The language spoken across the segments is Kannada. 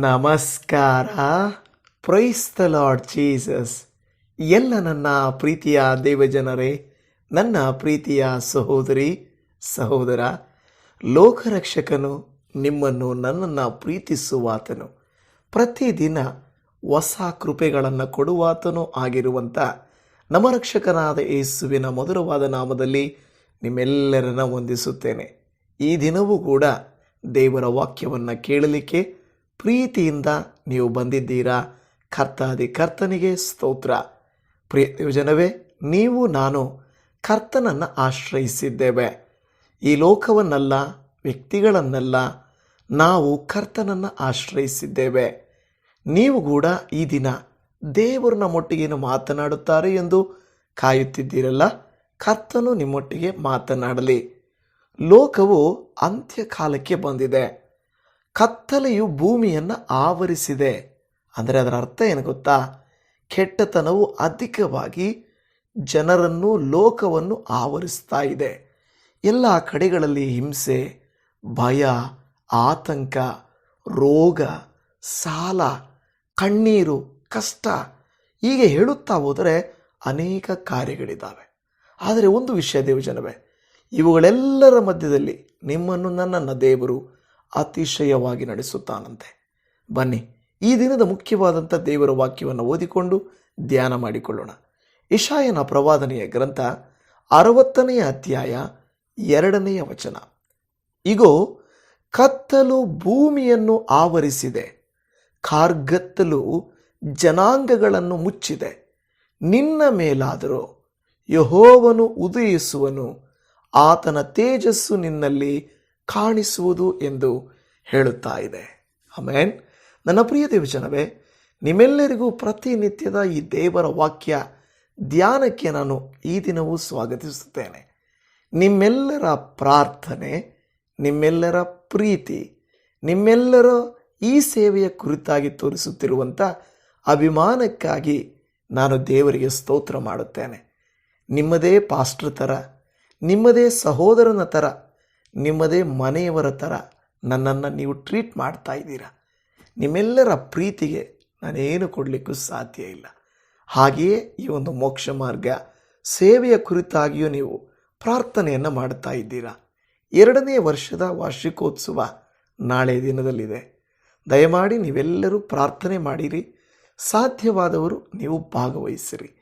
ನಮಸ್ಕಾರ. ಪ್ರೈಸ್ ಲಾರ್ಡ್ ಜೀಸಸ್ ಎಲ್ಲ ನನ್ನ ಪ್ರೀತಿಯ ದೇವಜನರೇ, ನನ್ನ ಪ್ರೀತಿಯ ಸಹೋದರಿ, ಸಹೋದರ, ಲೋಕರಕ್ಷಕನು ನಿಮ್ಮನ್ನು ನನ್ನನ್ನು ಪ್ರೀತಿಸುವಾತನು. ಪ್ರತಿದಿನ ಹೊಸ ಕೃಪೆಗಳನ್ನು ಕೊಡುವಾತನೂ ಆಗಿರುವಂಥ ನಮ್ಮ ರಕ್ಷಕನಾದ ಯೇಸುವಿನ ಮಧುರವಾದ ನಾಮದಲ್ಲಿ ನಿಮ್ಮೆಲ್ಲರನ್ನ ವಂದಿಸುತ್ತೇನೆ. ಈ ದಿನವೂ ಕೂಡ ದೇವರ ವಾಕ್ಯವನ್ನು ಕೇಳಲಿಕ್ಕೆ ಪ್ರೀತಿಯಿಂದ ನೀವು ಬಂದಿದ್ದೀರಾ? ಕರ್ತಾದಿ ಕರ್ತನಿಗೆ ಸ್ತೋತ್ರ. ಪ್ರಿಯ ಯೋಜನವೇ ನೀವು ನಾನು ಕರ್ತನನ್ನು ಆಶ್ರಯಿಸಿದ್ದೇವೆ. ಈ ಲೋಕವನ್ನಲ್ಲ, ವ್ಯಕ್ತಿಗಳನ್ನಲ್ಲ, ನಾವು ಕರ್ತನನ್ನು ಆಶ್ರಯಿಸಿದ್ದೇವೆ. ನೀವು ಕೂಡ ಈ ದಿನ ದೇವರು ನಮ್ಮೊಟ್ಟಿಗೇನು ಮಾತನಾಡುತ್ತಾರೆ ಎಂದು ಕಾಯುತ್ತಿದ್ದೀರಲ್ಲ, ಕರ್ತನು ನಿಮ್ಮೊಟ್ಟಿಗೆ ಮಾತನಾಡಲಿ. ಲೋಕವು ಅಂತ್ಯಕಾಲಕ್ಕೆ ಬಂದಿದೆ. ಕತ್ತಲೆಯು ಭೂಮಿಯನ್ನು ಆವರಿಸಿದೆ. ಅಂದರೆ ಅದರ ಅರ್ಥ ಏನು ಗೊತ್ತಾ? ಕೆಟ್ಟತನವು ಅಧಿಕವಾಗಿ ಜನರನ್ನು, ಲೋಕವನ್ನು ಆವರಿಸ್ತಾ ಇದೆ. ಎಲ್ಲ ಕಡೆಗಳಲ್ಲಿ ಹಿಂಸೆ, ಭಯ, ಆತಂಕ, ರೋಗ, ಸಾಲ, ಕಣ್ಣೀರು, ಕಷ್ಟ ಹೀಗೆ ಹೇಳುತ್ತಾ ಹೋದರೆ ಅನೇಕ ಕಾರ್ಯಗಳಿದ್ದಾವೆ. ಆದರೆ ಒಂದು ವಿಷಯ ದೇವಜನವೇ, ಇವುಗಳೆಲ್ಲರ ಮಧ್ಯದಲ್ಲಿ ನಿಮ್ಮನ್ನು ನನ್ನನ್ನು ದೇವರು ಅತಿಶಯವಾಗಿ ನಡೆಸುತ್ತಾನಂತೆ. ಬನ್ನಿ, ಈ ದಿನದ ಮುಖ್ಯವಾದಂಥ ದೇವರ ವಾಕ್ಯವನ್ನು ಓದಿಕೊಂಡು ಧ್ಯಾನ ಮಾಡಿಕೊಳ್ಳೋಣ. ಇಶಾಯನ ಪ್ರವಾದನೆಯ ಗ್ರಂಥ ಅರವತ್ತನೆಯ ಅಧ್ಯಾಯ ಎರಡನೆಯ ವಚನ. ಇಗೋ, ಕತ್ತಲು ಭೂಮಿಯನ್ನು ಆವರಿಸಿದೆ, ಕಾರ್ಗತ್ತಲು ಜನಾಂಗಗಳನ್ನು ಮುಚ್ಚಿದೆ. ನಿನ್ನ ಮೇಲಾದರೂ, ಯಹೋವನು ಉದಯಿಸುವನು, ಆತನ ತೇಜಸ್ಸು ನಿನ್ನಲ್ಲಿ ಕಾಣಿಸುವುದು ಎಂದು ಹೇಳುತ್ತಾ ಇದೆ. ಆಮೇನ್. ನನ್ನ ಪ್ರಿಯ ದೇವಜನವೇ, ನಿಮ್ಮೆಲ್ಲರಿಗೂ ಪ್ರತಿನಿತ್ಯದ ಈ ದೇವರ ವಾಕ್ಯ ಧ್ಯಾನಕ್ಕೆ ನಾನು ಈ ದಿನವೂ ಸ್ವಾಗತಿಸುತ್ತೇನೆ. ನಿಮ್ಮೆಲ್ಲರ ಪ್ರಾರ್ಥನೆ, ನಿಮ್ಮೆಲ್ಲರ ಪ್ರೀತಿ, ನಿಮ್ಮೆಲ್ಲರ ಈ ಸೇವೆಯ ಕುರಿತಾಗಿ ತೋರಿಸುತ್ತಿರುವಂಥ ಅಭಿಮಾನಕ್ಕಾಗಿ ನಾನು ದೇವರಿಗೆ ಸ್ತೋತ್ರ ಮಾಡುತ್ತೇನೆ. ನಿಮ್ಮದೇ ಪಾಸ್ಟ್ರ ಥರ, ನಿಮ್ಮದೇ ಸಹೋದರನ ಥರ ನಿಮ್ಮದೇ ಮನೆಯವರ ಥರ ನನ್ನನ್ನು ನೀವು ಟ್ರೀಟ್ ಮಾಡ್ತಾ ಇದ್ದೀರಾ? ನಿಮ್ಮೆಲ್ಲರ ಪ್ರೀತಿಗೆ ನಾನೇನು ಕೊಡಲಿಕ್ಕೂ ಸಾಧ್ಯ ಇಲ್ಲ. ಹಾಗೆಯೇ ಈ ಒಂದು ಮೋಕ್ಷ ಮಾರ್ಗ ಸೇವೆಯ ಕುರಿತಾಗಿಯೂ ನೀವು ಪ್ರಾರ್ಥನೆಯನ್ನು ಮಾಡ್ತಾ ಇದ್ದೀರಾ? ಎರಡನೇ ವರ್ಷದ ವಾರ್ಷಿಕೋತ್ಸವ ನಾಳೆ ದಿನದಲ್ಲಿದೆ. ದಯಮಾಡಿ ನೀವೆಲ್ಲರೂ ಪ್ರಾರ್ಥನೆ ಮಾಡಿರಿ. ಸಾಧ್ಯವಾದವರು ನೀವು ಭಾಗವಹಿಸಿರಿ.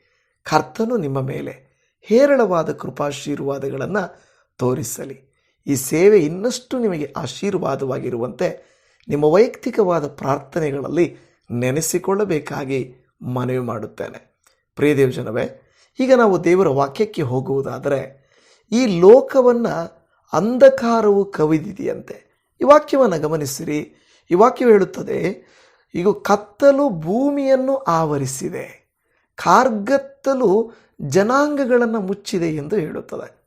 ಕರ್ತನು ನಿಮ್ಮ ಮೇಲೆ ಹೇರಳವಾದ ಕೃಪಾಶೀರ್ವಾದಗಳನ್ನು ತೋರಿಸಲಿ. ಈ ಸೇವೆ ಇನ್ನಷ್ಟು ನಿಮಗೆ ಆಶೀರ್ವಾದವಾಗಿರುವಂತೆ ನಿಮ್ಮ ವೈಯಕ್ತಿಕವಾದ ಪ್ರಾರ್ಥನೆಗಳಲ್ಲಿ ನೆನೆಸಿಕೊಳ್ಳಬೇಕಾಗಿ ಮನವಿ ಮಾಡುತ್ತೇನೆ. ಪ್ರಿಯ ದೇವಜನವೇ, ಈಗ ನಾವು ದೇವರ ವಾಕ್ಯಕ್ಕೆ ಹೋಗುವುದಾದರೆ, ಈ ಲೋಕವನ್ನು ಅಂಧಕಾರವು ಕವಿದಿದೆಯಂತೆ. ಈ ವಾಕ್ಯವನ್ನು ಗಮನಿಸಿರಿ. ಈ ವಾಕ್ಯವು ಹೇಳುತ್ತದೆ ಈಗ ಕತ್ತಲು ಭೂಮಿಯನ್ನು ಆವರಿಸಿದೆ. ಕಾರ್ಗತ್ತಲು ಜನಾಂಗಗಳನ್ನು ಮುಚ್ಚಿದೆ ಎಂದು ಹೇಳುತ್ತದೆ.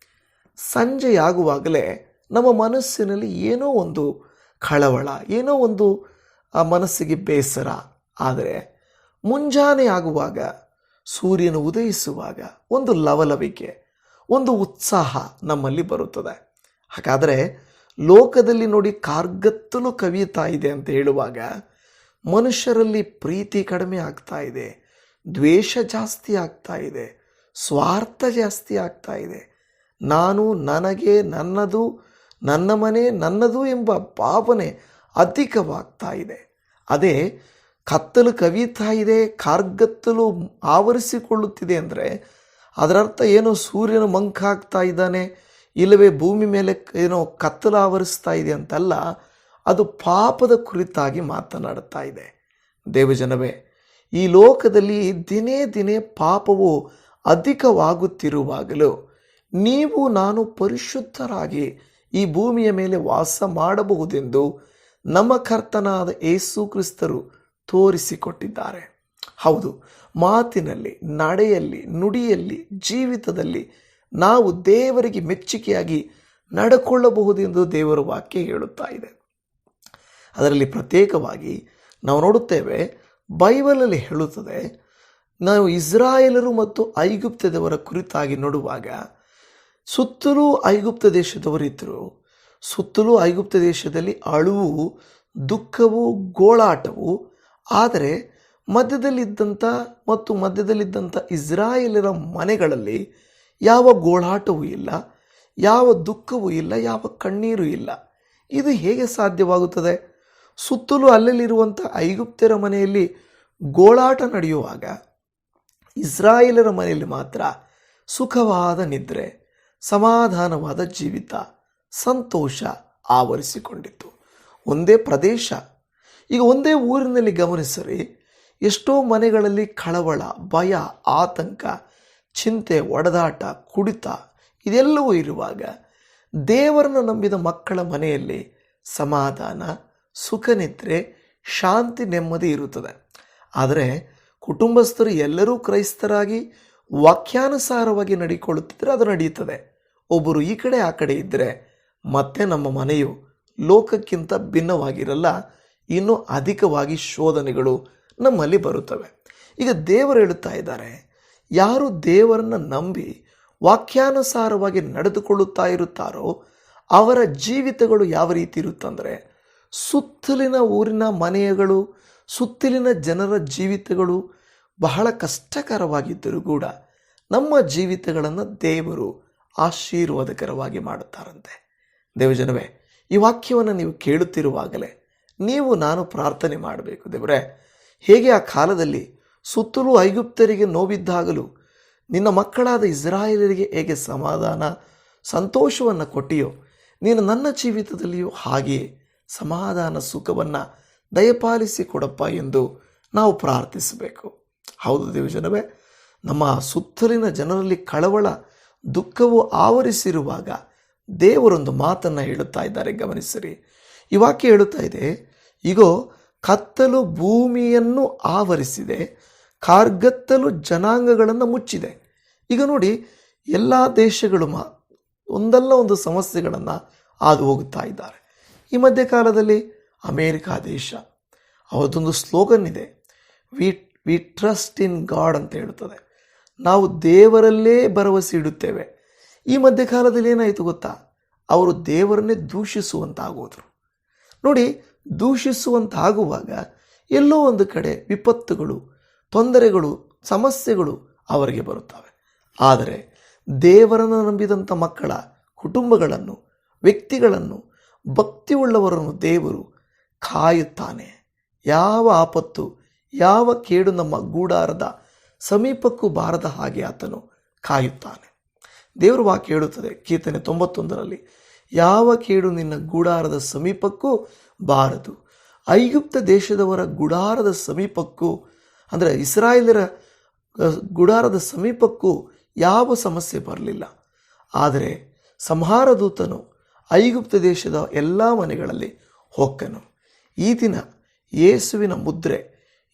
ಸಂಜೆಯಾಗುವಾಗಲೇ ನಮ್ಮ ಮನಸ್ಸಿನಲ್ಲಿ ಏನೋ ಒಂದು ಕಳವಳ, ಏನೋ ಒಂದು, ಆ, ಮನಸ್ಸಿಗೆ ಬೇಸರ. ಆದರೆ ಮುಂಜಾನೆ ಆಗುವಾಗ, ಸೂರ್ಯನು ಉದಯಿಸುವಾಗ ಒಂದು ಲವಲವಿಕೆ, ಒಂದು ಉತ್ಸಾಹ ನಮ್ಮಲ್ಲಿ ಬರುತ್ತದೆ. ಹಾಗಾದರೆ ಲೋಕದಲ್ಲಿ ನೋಡಿ ಕಾರ್ಗತ್ತಲು ಕವಿಯುತ್ತಾ ಇದೆ ಅಂತ ಹೇಳುವಾಗ, ಮನುಷ್ಯರಲ್ಲಿ ಪ್ರೀತಿ ಕಡಿಮೆ ಆಗ್ತಾ ಇದೆ, ದ್ವೇಷ ಜಾಸ್ತಿ ಆಗ್ತಾ ಇದೆ, ಸ್ವಾರ್ಥ ಜಾಸ್ತಿ ಆಗ್ತಾ ಇದೆ. ನಾನು ನನಗೆ ನನ್ನದು ನನ್ನ ಮನೆ ನನ್ನದು ಎಂಬ ಭಾವನೆ ಅಧಿಕವಾಗ್ತಾ ಇದೆ. ಅದೇ ಕತ್ತಲು ಕವಿತಾ ಇದೆ, ಕಾರ್ಗತ್ತಲು ಆವರಿಸಿಕೊಳ್ಳುತ್ತಿದೆ ಅಂದರೆ ಅದರರ್ಥ ಏನೋ ಮಂಕ ಮಂಕಾಗ್ತಾ ಇದ್ದಾನೆ, ಇಲ್ಲವೇ ಭೂಮಿ ಮೇಲೆ ಏನೋ ಕತ್ತಲು ಆವರಿಸ್ತಾ ಇದೆ ಅಂತಲ್ಲ, ಅದು ಪಾಪದ ಕುರಿತಾಗಿ ಮಾತನಾಡ್ತಾ ಇದೆ. ದೇವಜನವೇ, ಈ ಲೋಕದಲ್ಲಿ ದಿನೇ ದಿನೇ ಪಾಪವು ಅಧಿಕವಾಗುತ್ತಿರುವಾಗಲೂ ನೀವು ನಾನು ಪರಿಶುದ್ಧರಾಗಿ ಈ ಭೂಮಿಯ ಮೇಲೆ ವಾಸ ಮಾಡಬಹುದೆಂದು ನಮ್ಮ ಕರ್ತನಾದ ಏಸು ಕ್ರಿಸ್ತರು ತೋರಿಸಿಕೊಟ್ಟಿದ್ದಾರೆ. ಹೌದು, ಮಾತಿನಲ್ಲಿ, ನಡೆಯಲ್ಲಿ, ನುಡಿಯಲ್ಲಿ, ಜೀವಿತದಲ್ಲಿ ನಾವು ದೇವರಿಗೆ ಮೆಚ್ಚುಗೆಯಾಗಿ ನಡ್ಕೊಳ್ಳಬಹುದೆಂದು ದೇವರ ವಾಕ್ಯ ಹೇಳುತ್ತಾ ಇದೆ. ಅದರಲ್ಲಿ ಪ್ರತ್ಯೇಕವಾಗಿ ನಾವು ನೋಡುತ್ತೇವೆ, ಬೈಬಲಲ್ಲಿ ಹೇಳುತ್ತದೆ, ನಾವು ಇಸ್ರಾಯೇಲರು ಮತ್ತು ಐಗುಪ್ತದವರ ಕುರಿತಾಗಿ ನೋಡುವಾಗ ಸುತ್ತಲೂ ಐಗುಪ್ತ ದೇಶದವರಿದ್ದರು ಸುತ್ತಲೂ ಐಗುಪ್ತ ದೇಶದಲ್ಲಿ ಅಳುವು, ದುಃಖವು, ಗೋಳಾಟವು. ಆದರೆ ಮಧ್ಯದಲ್ಲಿದ್ದಂಥ ಮತ್ತು ಮಧ್ಯದಲ್ಲಿದ್ದಂಥ ಇಸ್ರಾಯೇಲರ ಮನೆಗಳಲ್ಲಿ ಯಾವ ಗೋಳಾಟವೂ ಇಲ್ಲ, ಯಾವ ದುಃಖವೂ ಇಲ್ಲ, ಯಾವ ಕಣ್ಣೀರು ಇಲ್ಲ. ಇದು ಹೇಗೆ ಸಾಧ್ಯವಾಗುತ್ತದೆ? ಸುತ್ತಲೂ ಅಲ್ಲಲ್ಲಿರುವಂಥ ಐಗುಪ್ತರ ಮನೆಯಲ್ಲಿ ಗೋಳಾಟ ನಡೆಯುವಾಗ ಇಸ್ರಾಯೇಲರ ಮನೆಯಲ್ಲಿ ಮಾತ್ರ ಸುಖವಾದ ನಿದ್ರೆ. ಸಮಾಧಾನವಾದ ಜೀವಿತ, ಸಂತೋಷ ಆವರಿಸಿಕೊಂಡಿತ್ತು ಒಂದೇ ಪ್ರದೇಶ. ಈಗ ಒಂದೇ ಊರಿನಲ್ಲಿ ಗಮನಿಸರಿ, ಎಷ್ಟೋ ಮನೆಗಳಲ್ಲಿ ಕಳವಳ, ಭಯ, ಆತಂಕ, ಚಿಂತೆ, ಒಡೆದಾಟ, ಕುಡಿತ ಇದೆಲ್ಲವೂ ಇರುವಾಗ ದೇವರನ್ನು ನಂಬಿದ ಮಕ್ಕಳ ಮನೆಯಲ್ಲಿ ಸಮಾಧಾನ ಸುಖನಿದ್ರೆ ಶಾಂತಿ ನೆಮ್ಮದಿ ಇರುತ್ತದೆ. ಆದರೆ ಕುಟುಂಬಸ್ಥರು ಎಲ್ಲರೂ ಕ್ರೈಸ್ತರಾಗಿ ವಾಕ್ಯಾನುಸಾರವಾಗಿ ನಡಿಕೊಳ್ಳುತ್ತಿದ್ದರೆ ಅದು ನಡೆಯುತ್ತದೆ ಒಬ್ಬರು ಈ ಕಡೆ ಆ ಕಡೆ ಇದ್ದರೆ ಮತ್ತೆ ನಮ್ಮ ಮನೆಯು ಲೋಕಕ್ಕಿಂತ ಭಿನ್ನವಾಗಿರಲ್ಲ, ಇನ್ನೂ ಅಧಿಕವಾಗಿ ಶೋಧನೆಗಳು ನಮ್ಮಲ್ಲಿ ಬರುತ್ತವೆ. ಈಗ ದೇವರು ಹೇಳುತ್ತಾ ಇದ್ದಾರೆ, ಯಾರು ದೇವರನ್ನು ನಂಬಿ ವಾಕ್ಯಾನುಸಾರವಾಗಿ ನಡೆದುಕೊಳ್ಳುತ್ತಾ ಇರುತ್ತಾರೋ, ಅವರ ಜೀವಿತಗಳು ಯಾವ ರೀತಿ ಇರುತ್ತಂದರೆ, ಸುತ್ತಲಿನ ಊರಿನ ಮನೆಯಗಳು, ಸುತ್ತಲಿನ ಜನರ ಜೀವಿತಗಳು ಬಹಳ ಕಷ್ಟಕರವಾಗಿದ್ದರೂ ಕೂಡ ನಮ್ಮ ಜೀವಿತಗಳನ್ನು ದೇವರು ಆಶೀರ್ವಾದಕರವಾಗಿ ಮಾಡುತ್ತಾರಂತೆ. ದೇವಜನವೇ, ಈ ವಾಕ್ಯವನ್ನು ನೀವು ಕೇಳುತ್ತಿರುವಾಗಲೇ ನೀವು ನಾನು ಪ್ರಾರ್ಥನೆ ಮಾಡಬೇಕು. ದೇವರೇ, ಹೇಗೆ ಆ ಕಾಲದಲ್ಲಿ ಸುತ್ತಲೂ ಐಗುಪ್ತರಿಗೆ ನೋವಿದ್ದಾಗಲೂ ನಿನ್ನ ಮಕ್ಕಳಾದ ಇಸ್ರಾಯೇಲರಿಗೆ ಹೇಗೆ ಸಮಾಧಾನ, ಸಂತೋಷವನ್ನು ಕೊಟ್ಟಿಯೋ ನೀನು ನನ್ನ ಜೀವಿತದಲ್ಲಿಯೂ ಹಾಗೆಯೇ ಸಮಾಧಾನ ಸುಖವನ್ನು ದಯಪಾಲಿಸಿ ಕೊಡಪ್ಪ ಎಂದು ನಾವು ಪ್ರಾರ್ಥಿಸಬೇಕು. ಹೌದು ದೇವಜನವೇ, ನಮ್ಮ ಸುತ್ತಲಿನ ಜನರಲ್ಲಿ ಕಳವಳ ದುಃಖವು ಆವರಿಸಿರುವಾಗ ದೇವರೊಂದು ಮಾತನ್ನು ಹೇಳುತ್ತಾ ಇದ್ದಾರೆ. ಗಮನಿಸಿರಿ. ಈ ವಾಕ್ಯ ಹೇಳುತ್ತಾ ಇದೆ ಈಗೋ ಕತ್ತಲು ಭೂಮಿಯನ್ನು ಆವರಿಸಿದೆ, ಕಾರ್ಗತ್ತಲು ಜನಾಂಗಗಳನ್ನು ಮುಚ್ಚಿದೆ. ಈಗ ನೋಡಿ, ಎಲ್ಲ ದೇಶಗಳು ಮಾ, ಒಂದಲ್ಲ ಒಂದು ಸಮಸ್ಯೆಗಳನ್ನು ಹಾದು ಹೋಗುತ್ತಾ ಇದ್ದಾರೆ. ಈ ಮಧ್ಯಕಾಲದಲ್ಲಿ ಅಮೇರಿಕಾ ದೇಶ ಅವರದೊಂದು ಸ್ಲೋಗನ್ ಇದೆ we we trust in God ಅಂತ ಹೇಳುತ್ತದೆ. ನಾವು ದೇವರಲ್ಲೇ ಭರವಸೆ ಇಡುತ್ತೇವೆ. ಈ ಮಧ್ಯಕಾಲದಲ್ಲಿ ಏನಾಯಿತು ಗೊತ್ತಾ? ಅವರು ದೇವರನ್ನೇ ದೂಷಿಸುವಂತಾಗೋದ್ರು. ನೋಡಿ, ದೂಷಿಸುವಂತಾಗುವಾಗ ಎಲ್ಲೋ ಒಂದು ಕಡೆ ವಿಪತ್ತುಗಳು, ತೊಂದರೆಗಳು, ಸಮಸ್ಯೆಗಳು ಅವರಿಗೆ ಬರುತ್ತವೆ. ಆದರೆ ದೇವರನ್ನು ನಂಬಿದಂಥ ಮಕ್ಕಳ ಕುಟುಂಬಗಳನ್ನು, ವ್ಯಕ್ತಿಗಳನ್ನು, ಭಕ್ತಿಯುಳ್ಳವರನ್ನು ದೇವರು ಕಾಯುತ್ತಾನೆ. ಯಾವ ಆಪತ್ತು, ಯಾವ ಕೇಡು ನಮ್ಮ ಗೂಡಾರದ ಸಮೀಪಕ್ಕೂ ಬಾರದ ಹಾಗೆ ಆತನು ಕಾಯುತ್ತಾನೆ. ದೇವರು ವಾಕ್ಯ ಹೇಳುತ್ತದೆ, ಕೀರ್ತನೆ ತೊಂಬತ್ತೊಂದರಲ್ಲಿ, ಯಾವ ಕೇಡು ನಿನ್ನ ಗುಡಾರದ ಸಮೀಪಕ್ಕೂ ಬಾರದು. ಐಗುಪ್ತ ದೇಶದವರ ಗುಡಾರದ ಸಮೀಪಕ್ಕೂ, ಅಂದರೆ ಇಸ್ರಾಯೇಲರ ಗುಡಾರದ ಸಮೀಪಕ್ಕೂ ಯಾವ ಸಮಸ್ಯೆ ಬರಲಿಲ್ಲ. ಆದರೆ ಸಂಹಾರ ದೂತನು ಐಗುಪ್ತ ದೇಶದ ಎಲ್ಲ ಮನೆಗಳಲ್ಲಿ ಹೊಕ್ಕನು. ಈ ದಿನ ಯೇಸುವಿನ ಮುದ್ರೆ,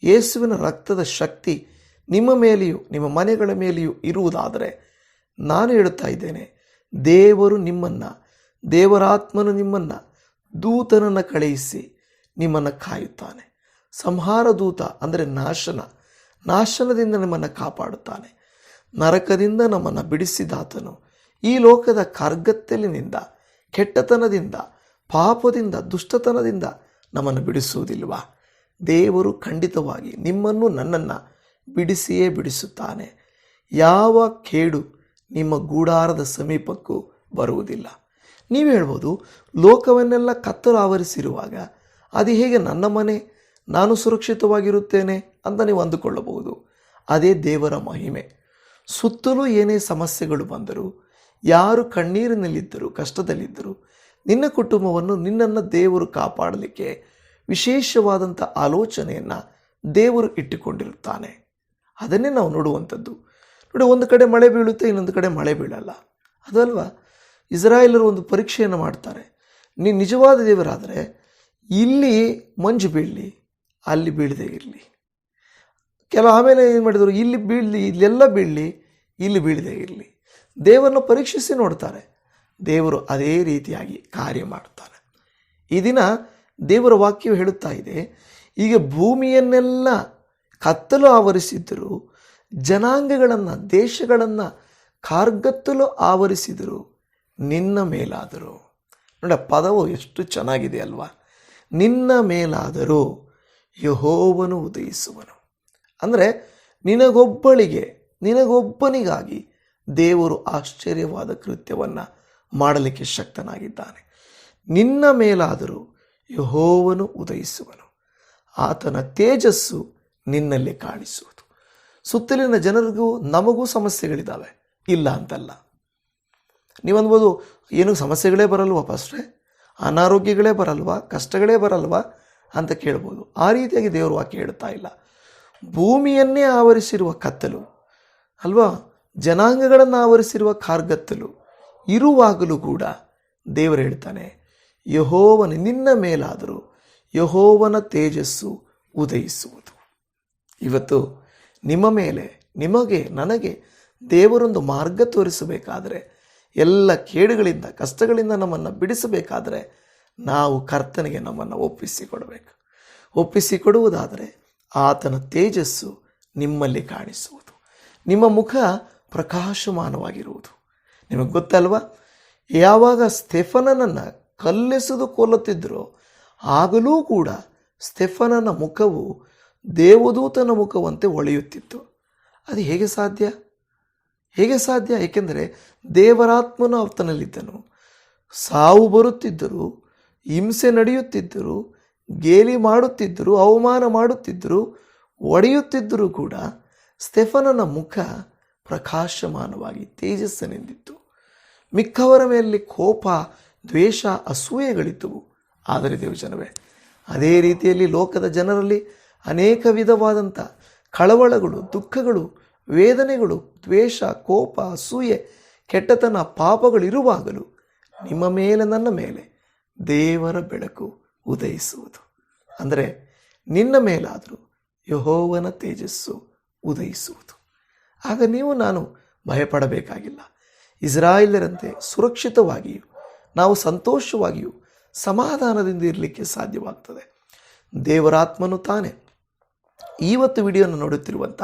ಯೇಸುವಿನ ರಕ್ತದ ಶಕ್ತಿ ನಿಮ್ಮ ಮೇಲೆಯೂ, ನಿಮ್ಮ ಮನೆಗಳ ಮೇಲೆಯೂ ಇರುವುದಾದರೆ ನಾನು ಹೇಳುತ್ತಾ ಇದ್ದೇನೆ, ದೇವರು ನಿಮ್ಮನ್ನು, ದೇವರಾತ್ಮನು ನಿಮ್ಮನ್ನು, ದೂತನನ್ನು ಕಳುಹಿಸಿ ನಿಮ್ಮನ್ನು ಕಾಯುತ್ತಾನೆ. ಸಂಹಾರ ದೂತ ಅಂದರೆ ನಾಶನ, ನಾಶನದಿಂದ ನಿಮ್ಮನ್ನು ಕಾಪಾಡುತ್ತಾನೆ. ನರಕದಿಂದ ನಮ್ಮನ್ನು ಬಿಡಿಸಿದಾತನು. ಈ ಲೋಕದ ಕರ್ಗತ್ತಲಿನಿಂದ, ಕೆಟ್ಟತನದಿಂದ, ಪಾಪದಿಂದ, ದುಷ್ಟತನದಿಂದ ನಮ್ಮನ್ನು ಬಿಡಿಸುವುದಿಲ್ವಾ? ದೇವರು ಖಂಡಿತವಾಗಿ ನಿಮ್ಮನ್ನು ನನ್ನನ್ನು ಬಿಡಿಸಿಯೇ ಬಿಡಿಸುತ್ತಾನೆ. ಯಾವ ಕೇಡು ನಿಮ್ಮ ಗೂಡಾರದ ಸಮೀಪಕ್ಕೂ ಬರುವುದಿಲ್ಲ. ನೀವು ಹೇಳ್ಬೋದು, ಲೋಕವನ್ನೆಲ್ಲ ಕತ್ತಲು ಆವರಿಸಿರುವಾಗ ಅದು ಹೇಗೆ ನನ್ನ ಮನೆ, ನಾನು ಸುರಕ್ಷಿತವಾಗಿರುತ್ತೇನೆ ಅಂತ ನೀವು ಅಂದುಕೊಳ್ಳಬಹುದು. ಅದೇ ದೇವರ ಮಹಿಮೆ. ಸುತ್ತಲೂ ಏನೇ ಸಮಸ್ಯೆಗಳು ಬಂದರೂ, ಯಾರು ಕಣ್ಣೀರಿನಲ್ಲಿದ್ದರೂ, ಕಷ್ಟದಲ್ಲಿದ್ದರೂ, ನಿನ್ನ ಕುಟುಂಬವನ್ನು ನಿನ್ನನ್ನು ದೇವರು ಕಾಪಾಡಲಿಕ್ಕೆ ವಿಶೇಷವಾದಂಥ ಆಲೋಚನೆಯನ್ನು ದೇವರು ಇಟ್ಟುಕೊಂಡಿರುತ್ತಾನೆ. ಅದನ್ನೇ ನಾವು ನೋಡುವಂಥದ್ದು. ನೋಡಿ, ಒಂದು ಕಡೆ ಮಳೆ ಬೀಳುತ್ತೆ, ಇನ್ನೊಂದು ಕಡೆ ಮಳೆ ಬೀಳಲ್ಲ. ಅದಲ್ವಾ? ಇಸ್ರಾಯೇಲರು ಒಂದು ಪರೀಕ್ಷೆಯನ್ನು ಮಾಡ್ತಾರೆ. ನೀ ನಿಜವಾದ ದೇವರಾದರೆ, ಇಲ್ಲಿ ಮಂಜು ಬೀಳಲಿ, ಅಲ್ಲಿ ಬೀಳದೆ ಇರಲಿ. ಕೆಲವು ಆಮೇಲೆ ಏನು ಮಾಡಿದರು? ಇಲ್ಲಿ ಬೀಳಲಿ, ಇಲ್ಲೆಲ್ಲ ಬೀಳಲಿ, ಇಲ್ಲಿ ಬೀಳದೆ ಇರಲಿ. ದೇವರನ್ನು ಪರೀಕ್ಷಿಸಿ ನೋಡ್ತಾರೆ. ದೇವರು ಅದೇ ರೀತಿಯಾಗಿ ಕಾರ್ಯ ಮಾಡ್ತಾನೆ. ಈ ದಿನ ದೇವರ ವಾಕ್ಯವು ಹೇಳುತ್ತಾ ಇದೆ ಈಗ ಭೂಮಿಯನ್ನೆಲ್ಲ ಕತ್ತಲು ಆವರಿಸಿದ್ದರು ಜನಾಂಗಗಳನ್ನು, ದೇಶಗಳನ್ನು ಕಾರ್ಗತ್ತಲು ಆವರಿಸಿದರು, ನಿನ್ನ ಮೇಲಾದರು. ನೋಡ, ಪದವು ಎಷ್ಟು ಚೆನ್ನಾಗಿದೆ ಅಲ್ವಾ? ನಿನ್ನ ಮೇಲಾದರೂ, ಯಹೋವನು ಉದಯಿಸುವನು. ಅಂದರೆ, ನಿನಗೊಬ್ಬಳಿಗೆ, ನಿನಗೊಬ್ಬನಿಗಾಗಿ ದೇವರು ಆಶ್ಚರ್ಯವಾದ ಕೃತ್ಯವನ್ನು ಮಾಡಲಿಕ್ಕೆ ಶಕ್ತನಾಗಿದ್ದಾನೆ. ನಿನ್ನ ಮೇಲಾದರೂ, ಯಹೋವನು ಉದಯಿಸುವನು. ಆತನ ತೇಜಸ್ಸು ನಿನ್ನಲ್ಲಿ ಕಾಣಿಸುವುದು. ಸುತ್ತಲಿನ ಜನರಿಗೂ ನಮಗೂ ಸಮಸ್ಯೆಗಳಿದ್ದಾವೆ ಇಲ್ಲ ಅಂತಲ್ಲ. ನೀವು ಅನ್ಬೋದು ಏನು ಸಮಸ್ಯೆಗಳೇ ಬರಲ್ವಾ ಪಾಸ್ಟ್ರೆ? ಅನಾರೋಗ್ಯಗಳೇ ಬರಲ್ವಾ? ಕಷ್ಟಗಳೇ ಬರಲ್ವಾ? ಅಂತ ಕೇಳ್ಬೋದು. ಆ ರೀತಿಯಾಗಿ ದೇವರು ವಾಕ್ಯ ಹೇಳ್ತಾ ಇಲ್ಲ. ಭೂಮಿಯನ್ನೇ ಆವರಿಸಿರುವ ಕತ್ತಲು, ಅಲ್ವಾ? ಜನಾಂಗಗಳನ್ನು ಆವರಿಸಿರುವ ಕಾರ್ಗತ್ತಲು, ಇರುವಾಗಲೂ ಕೂಡ ದೇವರು ಹೇಳ್ತಾನೆ, ಯಹೋವನ ನಿನ್ನ ಮೇಲಾದರೂ ಯಹೋವನ ತೇಜಸ್ಸು ಉದಯಿಸುವುದು. ಇವತ್ತು ನಿಮ್ಮ ಮೇಲೆ, ನಿಮಗೆ, ನನಗೆ ದೇವರೊಂದು ಮಾರ್ಗ ತೋರಿಸಬೇಕಾದರೆ, ಎಲ್ಲ ಕೇಡುಗಳಿಂದ, ಕಷ್ಟಗಳಿಂದ ನಮ್ಮನ್ನು ಬಿಡಿಸಬೇಕಾದರೆ ನಾವು ಕರ್ತನಿಗೆ ನಮ್ಮನ್ನು ಒಪ್ಪಿಸಿಕೊಡಬೇಕು. ಒಪ್ಪಿಸಿಕೊಡುವುದಾದರೆ ಆತನ ತೇಜಸ್ಸು ನಿಮ್ಮಲ್ಲಿ ಕಾಣಿಸುವುದು. ನಿಮ್ಮ ಮುಖ ಪ್ರಕಾಶಮಾನವಾಗಿರುವುದು. ನಿಮಗೆ ಗೊತ್ತಲ್ವಾ? ಯಾವಾಗ ಸ್ಟೆಫನನನ್ನು ಕಲ್ಲೆಸೆದು ಕೊಲ್ಲುತ್ತಿದ್ದರೋ ಆಗಲೂ ಕೂಡ ಸ್ಟೆಫನನ ಮುಖವು ದೇವದೂತನ ಮುಖವಂತೆ ಹೊಳೆಯುತ್ತಿತ್ತು. ಅದು ಹೇಗೆ ಸಾಧ್ಯ? ಹೇಗೆ ಸಾಧ್ಯ? ಏಕೆಂದರೆ ದೇವರಾತ್ಮನು ಅವತನಲ್ಲಿದ್ದನು. ಸಾವು ಬರುತ್ತಿದ್ದರು, ಹಿಂಸೆ ನಡೆಯುತ್ತಿದ್ದರು, ಗೇಲಿ ಮಾಡುತ್ತಿದ್ದರು, ಅವಮಾನ ಮಾಡುತ್ತಿದ್ದರು, ಒಡೆಯುತ್ತಿದ್ದರೂ ಕೂಡ ಸ್ಟೆಫನನ ಮುಖ ಪ್ರಕಾಶಮಾನವಾಗಿ ತೇಜಸ್ಸನೆಂದಿತ್ತು. ಮಿಕ್ಕವರ ಮೇಲೆ ಕೋಪ, ದ್ವೇಷ, ಅಸೂಯೆಗಳಿದ್ದವು. ಆದರೆ ದೇವಜನವೇ, ಅದೇ ರೀತಿಯಲ್ಲಿ ಲೋಕದ ಜನರಲ್ಲಿ ಅನೇಕ ವಿಧವಾದಂಥ ಕಳವಳಗಳು, ದುಃಖಗಳು, ವೇದನೆಗಳು, ದ್ವೇಷ, ಕೋಪ, ಅಸೂಯೆ, ಕೆಟ್ಟತನ ಪಾಪಗಳಿರುವಾಗಲೂ ನಿಮ್ಮ ಮೇಲೆ, ನನ್ನ ಮೇಲೆ ದೇವರ ಬೆಳಕು ಉದಯಿಸುವುದು. ಅಂದರೆ ನಿನ್ನ ಮೇಲಾದರೂ ಯಹೋವನ ತೇಜಸ್ಸು ಉದಯಿಸುವುದು. ಆಗ ನೀವು, ನಾನು ಭಯಪಡಬೇಕಾಗಿಲ್ಲ. ಇಸ್ರಾಯೇಲರಂತೆ ಸುರಕ್ಷಿತವಾಗಿಯೂ, ನಾವು ಸಂತೋಷವಾಗಿಯೂ ಸಮಾಧಾನದಿಂದ ಇರಲಿಕ್ಕೆ ಸಾಧ್ಯವಾಗ್ತದೆ. ದೇವರಾತ್ಮನು ತಾನೇ ಇವತ್ತು ವಿಡಿಯೋನ ನೋಡುತ್ತಿರುವಂಥ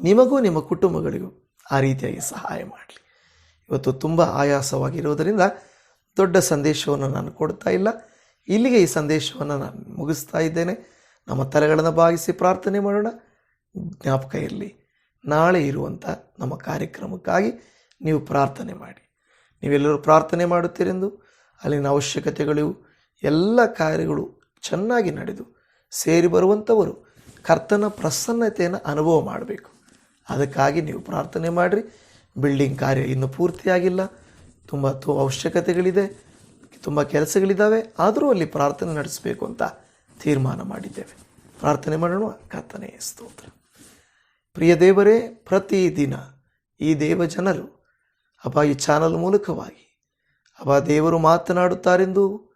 ನಿಮಗೂ ನಿಮ್ಮ ಕುಟುಂಬಗಳಿಗೂ ಆ ರೀತಿಯಾಗಿ ಸಹಾಯ ಮಾಡಲಿ. ಇವತ್ತು ತುಂಬ ಆಯಾಸವಾಗಿರೋದರಿಂದ ದೊಡ್ಡ ಸಂದೇಶವನ್ನು ನಾನು ಕೊಡ್ತಾ ಇಲ್ಲ. ಇಲ್ಲಿಗೆ ಈ ಸಂದೇಶವನ್ನು ನಾನು ಮುಗಿಸ್ತಾ ಇದ್ದೇನೆ. ನಮ್ಮ ತಲೆಗಳನ್ನು ಭಾಗಿಸಿ ಪ್ರಾರ್ಥನೆ ಮಾಡೋಣ. ಜ್ಞಾಪಕ ಇರಲಿ. ನಾಳೆ ಇರುವಂಥ ನಮ್ಮ ಕಾರ್ಯಕ್ರಮಕ್ಕಾಗಿ ನೀವು ಪ್ರಾರ್ಥನೆ ಮಾಡಿ. ನೀವೆಲ್ಲರೂ ಪ್ರಾರ್ಥನೆ ಮಾಡುತ್ತೀರೆಂದು ಅಲ್ಲಿನ ಅವಶ್ಯಕತೆಗಳು ಎಲ್ಲ ಕಾರ್ಯಗಳು ಚೆನ್ನಾಗಿ ನಡೆದು ಸೇರಿ ಬರುವಂಥವರು ಕರ್ತನ ಪ್ರಸನ್ನತೆಯನ್ನು ಅನುಭವ ಮಾಡಬೇಕು. ಅದಕ್ಕಾಗಿ ನೀವು ಪ್ರಾರ್ಥನೆ ಮಾಡಿರಿ. ಬಿಲ್ಡಿಂಗ್ ಕಾರ್ಯ ಇನ್ನೂ ಪೂರ್ತಿಯಾಗಿಲ್ಲ. ತುಂಬ ತು ಅವಶ್ಯಕತೆಗಳಿದೆ. ತುಂಬ ಕೆಲಸಗಳಿದ್ದಾವೆ ಆದರೂ ಅಲ್ಲಿ ಪ್ರಾರ್ಥನೆ ನಡೆಸಬೇಕು ಅಂತ ತೀರ್ಮಾನ ಮಾಡಿದ್ದೇವೆ. ಪ್ರಾರ್ಥನೆ ಮಾಡೋಣ. ಕರ್ತನೆ, ಸ್ತೋತ್ರ. ಪ್ರಿಯ ದೇವರೇ ಪ್ರತಿದಿನ ಈ ದೇವ ಜನರು ಅಪ್ಪ ಈ ಚಾನಲ್ ಮೂಲಕವಾಗಿ ಅಪ್ಪ ದೇವರು ಮಾತನಾಡುತ್ತಾರೆಂದು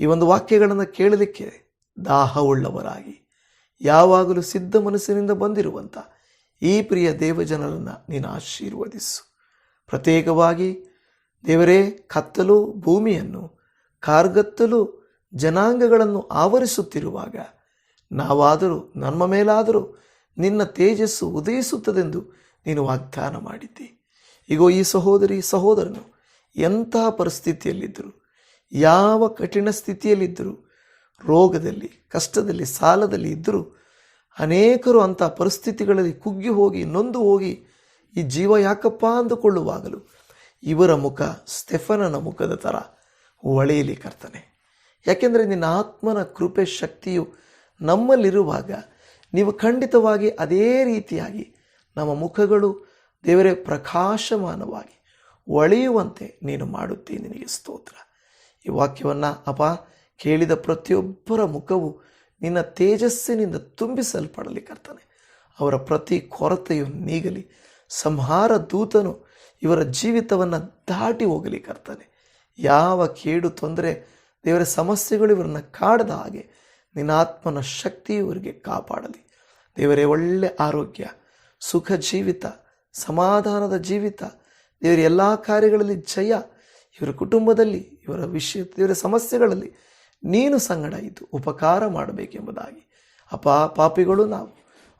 ಈ ಒಂದು ವಾಕ್ಯಗಳನ್ನು ಕೇಳಲಿಕ್ಕೆ ದಾಹವುಳ್ಳವರಾಗಿ ಯಾವಾಗಲೂ ಸಿದ್ಧ ಮನಸ್ಸಿನಿಂದ ಬಂದಿರುವಂಥ ಈ ಪ್ರಿಯ ದೇವಜನರನ್ನು ನೀನು ಆಶೀರ್ವದಿಸು. ಪ್ರತ್ಯೇಕವಾಗಿ ದೇವರೇ, ಕತ್ತಲು ಭೂಮಿಯನ್ನು, ಕಾರ್ಗತ್ತಲು ಜನಾಂಗಗಳನ್ನು ಆವರಿಸುತ್ತಿರುವಾಗ ನಾವಾದರೂ, ನಮ್ಮ ಮೇಲಾದರೂ ನಿನ್ನ ತೇಜಸ್ಸು ಉದಯಿಸುತ್ತದೆಂದು ನೀನು ವಾಗ್ದಾನ ಮಾಡಿದ್ದಿ. ಈಗೋ ಈ ಸಹೋದರಿ ಸಹೋದರನು ಎಂತಹ ಪರಿಸ್ಥಿತಿಯಲ್ಲಿದ್ದರು, ಯಾವ ಕಠಿಣ ಸ್ಥಿತಿಯಲ್ಲಿದ್ದರು ರೋಗದಲ್ಲಿ, ಕಷ್ಟದಲ್ಲಿ, ಸಾಲದಲ್ಲಿ ಇದ್ದರೂ ಅನೇಕರು ಅಂಥ ಪರಿಸ್ಥಿತಿಗಳಲ್ಲಿ ಕುಗ್ಗಿ ಹೋಗಿ, ನೊಂದು ಹೋಗಿ ಈ ಜೀವ ಯಾಕಪ್ಪ ಅಂದುಕೊಳ್ಳುವಾಗಲೂ ಇವರ ಮುಖ ಸ್ಟೆಫನನ ಮುಖದ ಥರ ಒಳೆಯಲಿ ಕರ್ತನೆ. ಯಾಕೆಂದರೆ ನಿನ್ನ ಆತ್ಮನ ಕೃಪೆ ಶಕ್ತಿಯು ನಮ್ಮಲ್ಲಿರುವಾಗ ನೀವು ಖಂಡಿತವಾಗಿ ಅದೇ ರೀತಿಯಾಗಿ ನಮ್ಮ ಮುಖಗಳು ದೇವರೇ ಪ್ರಕಾಶಮಾನವಾಗಿ ಒಳೆಯುವಂತೆ ನೀನು ಮಾಡುತ್ತೀನಿ ನಿನಗೆ ಸ್ತೋತ್ರ. ಈ ವಾಕ್ಯವನ್ನು ಅಪ ಕೇಳಿದ ಪ್ರತಿಯೊಬ್ಬರ ಮುಖವು ನಿನ್ನ ತೇಜಸ್ಸಿನಿಂದ ತುಂಬಿಸಲ್ಪಡಲಿ ಕರ್ತನೆ. ಅವರ ಪ್ರತಿ ಕೊರತೆಯು ನೀಗಲಿ. ಸಂಹಾರ ದೂತನು ಇವರ ಜೀವಿತವನ್ನು ದಾಟಿ ಹೋಗಲಿ ಕರ್ತನೆ. ಯಾವ ಕೇಡು ತೊಂದರೆ ದೇವರ ಸಮಸ್ಯೆಗಳು ಇವರನ್ನು ಕಾಡದ ಹಾಗೆ ನಿನ್ನ ಆತ್ಮನ ಶಕ್ತಿ ಇವರಿಗೆ ಕಾಪಾಡಲಿ. ದೇವರೇ, ಒಳ್ಳೆ ಆರೋಗ್ಯ, ಸುಖ ಜೀವಿತ, ಸಮಾಧಾನದ ಜೀವಿತ, ದೇವರ ಎಲ್ಲ ಕಾರ್ಯಗಳಲ್ಲಿ ಜಯ. ಇವರ ಕುಟುಂಬದಲ್ಲಿ, ಇವರ ವಿಷಯ, ದೇವರ ಸಮಸ್ಯೆಗಳಲ್ಲಿ ನೀನು ಸಂಗಡ ಇದ್ದು ಉಪಕಾರ ಮಾಡಬೇಕೆಂಬುದಾಗಿ. ಅಪ ಪಾಪಿಗಳು ನಾವು,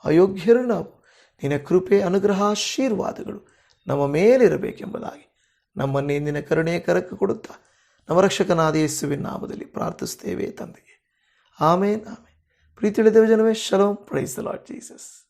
ಅಯೋಗ್ಯರು ನಾವು, ನಿನ್ನ ಕೃಪೆ, ಅನುಗ್ರಹ, ಆಶೀರ್ವಾದಗಳು ನಮ್ಮ ಮೇಲಿರಬೇಕೆಂಬುದಾಗಿ ನಮ್ಮನ್ನೇ ನಿನ್ನ ಕರುಣೆಯ ಕರಕ್ಕೆ ಕೊಡುತ್ತಾ ನಮ್ಮ ರಕ್ಷಕನಾದ ಯೇಸುವಿನ ನಾಮದಲ್ಲಿ ಪ್ರಾರ್ಥಿಸ್ತೇವೆ ತಂದೆಗೆ ಆಮೇನ್ ಆಮೇನ್. ಪ್ರೀತಿಳಿದೇವ ಜನವೇ ಶಲೋಮ್ ಪ್ರೈಸ್ ದ ಲಾರ್ಡ್ ಜೀಸಸ್